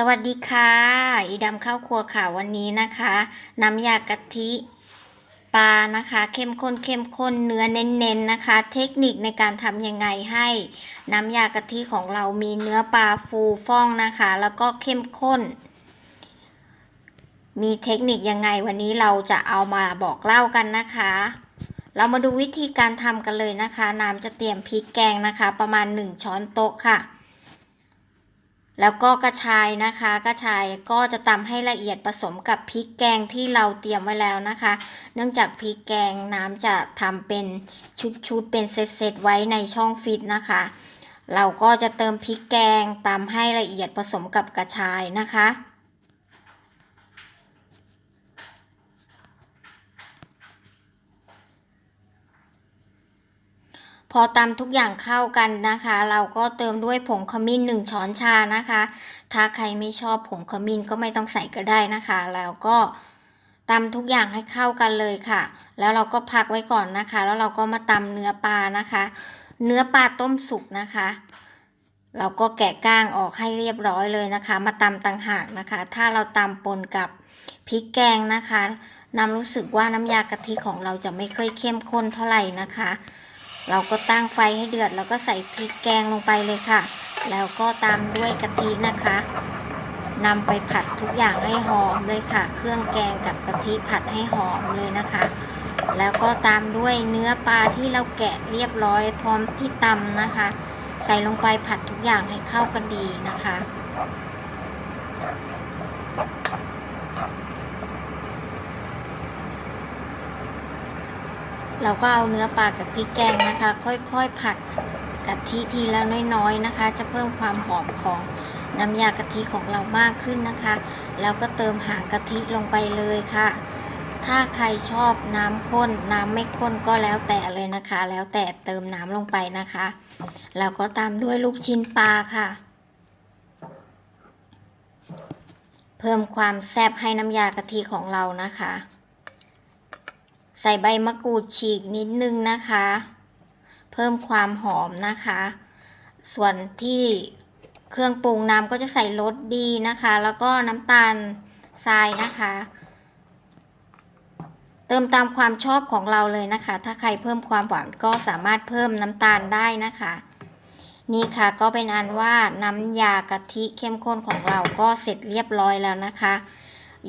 สวัสดีค่ะ อีดำข้าวครัวค่ะวันนี้นะคะ น้ำยากะทิปลานะคะ เข้มข้นเข้มข้นเนื้อเน้นๆนะคะ เทคนิคในการทำยังไงให้ น้ำยากะทิของเรามีเนื้อปลาฟูฟ่องนะคะ แล้วก็เข้มข้น มีเทคนิคยังไงวันนี้เราจะเอามาบอกเล่ากันนะคะ เรามาดูวิธีการทำกันเลยนะคะ น้ำจะเตรียมพริกแกงนะคะ ประมาณ 1 ช้อนโต๊ะค่ะ แล้วก็กระชายนะคะ กระชายก็จะตำให้ละเอียดผสมกับพริกแกงที่เราเตรียมไว้แล้วนะคะ เนื่องจากพริกแกงน้ำจะทำเป็นชุดๆเป็นเซตๆไว้ในช่องฟิตนะคะ เราก็จะเติมพริกแกงตำให้ละเอียดผสมกับกระชายนะคะ อตำทุกอย่างเข้ากันนะคะ เราก็เติมด้วยผงขมิ้นหนึ่งช้อนชานะคะ ถ้าใครไม่ชอบผงขมิ้นก็ไม่ต้องใส่ก็ได้นะคะ แล้วก็ตำทุกอย่างให้เข้ากันเลยค่ะ แล้วเราก็พักไว้ก่อนนะคะ แล้วเราก็มาตำเนื้อปลานะคะ เนื้อปลาต้มสุกนะคะ เราก็แกะก้างออกให้เรียบร้อยเลยนะคะ มาตำต่างหากนะคะ ถ้าเราตำปนกับพริกแกงนะคะน้ำรู้สึกว่าน้ำยากะทิของเราจะไม่ค่อยเข้มข้นเท่าไหร่นะคะ เราก็ตั้งไฟให้เดือด แล้วก็ใส่พริกแกงลงไปเลยค่ะ แล้วก็ตามด้วยกะทินะคะนำไปผัดทุกอย่างให้หอมเลยค่ะ เครื่องแกงกับกะทิผัดให้หอมเลยนะคะ แล้วก็ตามด้วยเนื้อปลาที่เราแกะเรียบร้อย พร้อมที่ตำนะคะ ใส่ลงไปผัดทุกอย่างให้เข้ากันดีนะคะ เราก็เอาเนื้อปลากับพริกแกงนะคะ ค่อยๆผัดกะทิทีละน้อยๆนะคะ จะเพิ่มความหอมของน้ำยากะทิของเรามากขึ้นนะคะ แล้วก็เติมหางกะทิลงไปเลยค่ะ ถ้าใครชอบน้ำข้นน้ำไม่ข้นก็แล้วแต่เลยนะคะ แล้วแต่เติมน้ำลงไปนะคะแล้วก็ตามด้วยลูกชิ้นปลาค่ะ เพิ่มความแซ่บให้น้ำยากะทิของเรานะคะ ส่ใบมะกรูดฉีกนิดนึงนะคะ เพิ่มความหอมนะคะ ส่วนที่เครื่องปรุงน้ำก็จะใส่รสดีนะคะ แล้วก็น้ำตาลทรายนะคะ เติมตามความชอบของเราเลยนะคะ ถ้าใครเพิ่มความหวานก็สามารถเพิ่มน้ำตาลได้นะคะ นี่ค่ะก็เป็นอันว่าน้ำยากะทิเข้มข้นของเราก็เสร็จเรียบร้อยแล้วนะคะ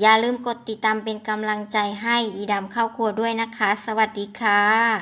อย่าลืมกดติดตามเป็นกำลังใจให้อีดำเข้าครัวด้วยนะคะ สวัสดีค่ะ